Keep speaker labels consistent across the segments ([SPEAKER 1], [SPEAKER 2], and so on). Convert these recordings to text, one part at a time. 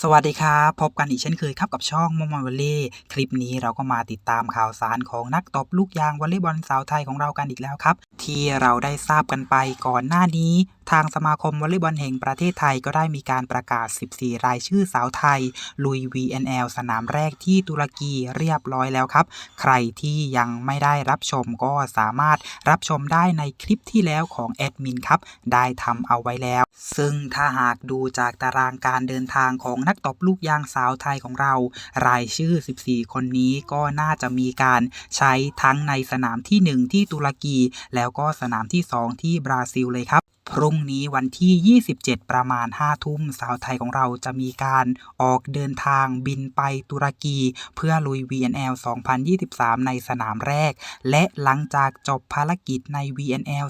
[SPEAKER 1] สวัสดีครับ พบกันอีกเช่นเคยครับกับช่องมอมอวอลเล่คลิปนี้เราก็มาติดตามข่าวสารของนักตบลูกยางวอลเลย์บอลสาวไทยของเรากันอีกแล้วครับ ที่เราได้ทราบกันไปก่อนหน้านี้ ทางสมาคมวอลเลย์บอลแห่งประเทศไทยก็ได้มีการประกาศ 14 รายชื่อสาวไทย ลุย VNL สนามแรกที่ตุรกีเรียบร้อยแล้วครับ ใครที่ยังไม่ได้รับชมก็สามารถรับชมได้ในคลิปที่แล้วของแอดมินครับ ได้ทำเอาไว้แล้ว ซึ่งถ้าหากดูจากตารางการเดินทางของนักตบลูกยางสาวไทยของเรา รายชื่อ 14 คนนี้ก็น่าจะมีการใช้ทั้งในสนามที่ 1 ที่ตุรกีแล้วก็สนามที่ 2 ที่บราซิลเลยครับ พรุ่งนี้วันที่ 27 ประมาณ 5 ทุ่มสาวไทยของเราจะมีการออกเดินทางบินไปตุรกี เพื่อลุย VNL 2023 ในสนามแรก และหลังจากจบภารกิจใน VNL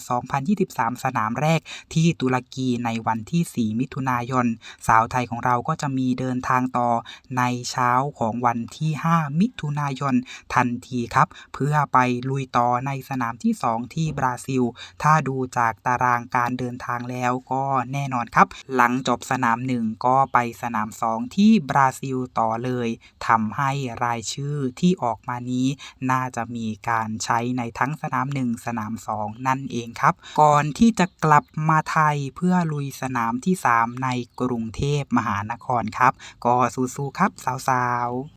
[SPEAKER 1] 2023 สนามแรกที่ตุรกีในวันที่ 4 มิถุนายน สาวไทยของเราก็จะมีเดินทางต่อในเช้าของวันที่ 5 มิถุนายน ทันทีครับ เพื่อไปลุยต่อในสนามที่ 2 ที่บราซิล ถ้าดูจากตารางการเดินนทางแล้วก็แน่นอนครับ หลังจบสนาม 1 ก็ไปสนาม 2 ที่บราซิลต่อเลยทำให้รายชื่อที่ออกมานี้ น่าจะมีการใช้ในทั้งสนาม 1 สนาม 2 นั่นเองครับ ก่อนที่จะกลับมาไทยเพื่อลุยสนามที่ 3 ในกรุงเทพมหานครครับ ก็สู้ๆครับสาวๆ